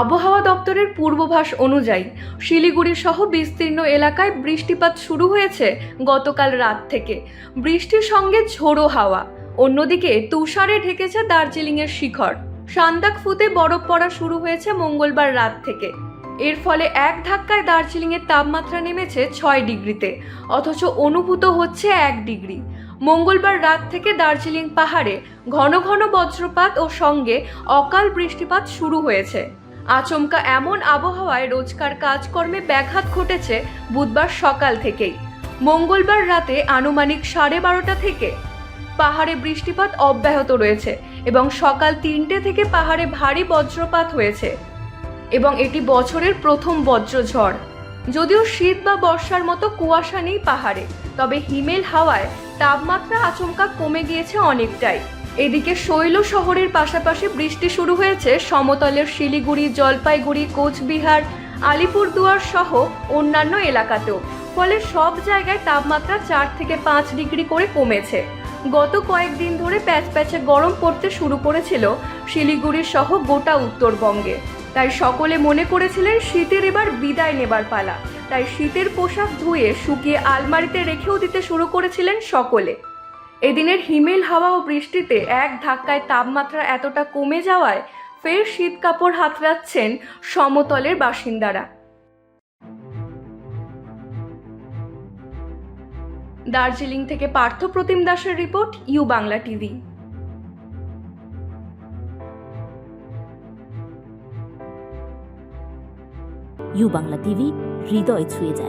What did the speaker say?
আবহাওয়া দপ্তরের পূর্বাভাস অনুযায়ী শিলিগুড়ি সহ বিস্তীর্ণ এলাকায় বৃষ্টিপাত শুরু হয়েছে গতকাল রাত থেকে। বৃষ্টির সঙ্গে ঝোড়ো হাওয়া। অন্যদিকে তুষারে ঢেকেছে দার্জিলিংয়ের শিখর। সান্দাকফুতে বরফ পড়া শুরু হয়েছে মঙ্গলবার রাত থেকে। এর ফলে এক ধাক্কায় দার্জিলিংয়ের তাপমাত্রা নেমেছে ছয় ডিগ্রিতে, অথচ অনুভূত হচ্ছে এক ডিগ্রি। মঙ্গলবার রাত থেকে দার্জিলিং পাহাড়ে ঘন ঘন বজ্রপাত ও সঙ্গে অকাল বৃষ্টিপাত শুরু হয়েছে। আচমকা এমন আবহাওয়ায় রোজকার কাজকর্মে ব্যাঘাত ঘটেছে বুধবার সকাল থেকেই। মঙ্গলবার রাতে আনুমানিক সাড়ে বারোটা থেকে পাহাড়ে বৃষ্টিপাত অব্যাহত রয়েছে এবং সকাল তিনটে থেকে পাহাড়ে ভারী বজ্রপাত হয়েছে এবং এটি বছরের প্রথম বজ্রঝড় যদিও শীত বা বর্ষার মতো কুয়াশা নেই পাহাড়ে, তবে হিমেল হাওয়ায় তাপমাত্রা আচমকা কমে গিয়েছে অনেকটাই। এদিকে শৈল শহরের পাশাপাশি বৃষ্টি শুরু হয়েছে। সমতলের শিলিগুড়ি, জলপাইগুড়ি, কোচবিহার, আলিপুরদুয়ার সহ অন্যান্য এলাকাতেও। ফলে সব জায়গায় তাপমাত্রা চার থেকে পাঁচ ডিগ্রি করে কমেছে। গত কয়েকদিন ধরে প্যাচ প্যাচে গরম পড়তে শুরু করেছিল শিলিগুড়ি সহ গোটা উত্তরবঙ্গে। তাই সকলে মনে করেছিলেন শীতের এবার বিদায় নেবার পালা। তাই শীতের পোশাক ধুয়ে শুকিয়ে আলমারিতে রেখেও দিতে শুরু করেছিলেন সকলে। এদিনের হিমেল হাওয়া ও বৃষ্টিতে এক ধাক্কায় তাপমাত্রা এতটা কমে যাওয়ায় ফের শীত কাপড় হাতড়াচ্ছেন সমতলের বাসিন্দারা। দার্জিলিং থেকে পার্থ প্রতিম দাসের report, U Bangla TV. U Bangla TV, হৃদয় ছুঁয়ে যায়।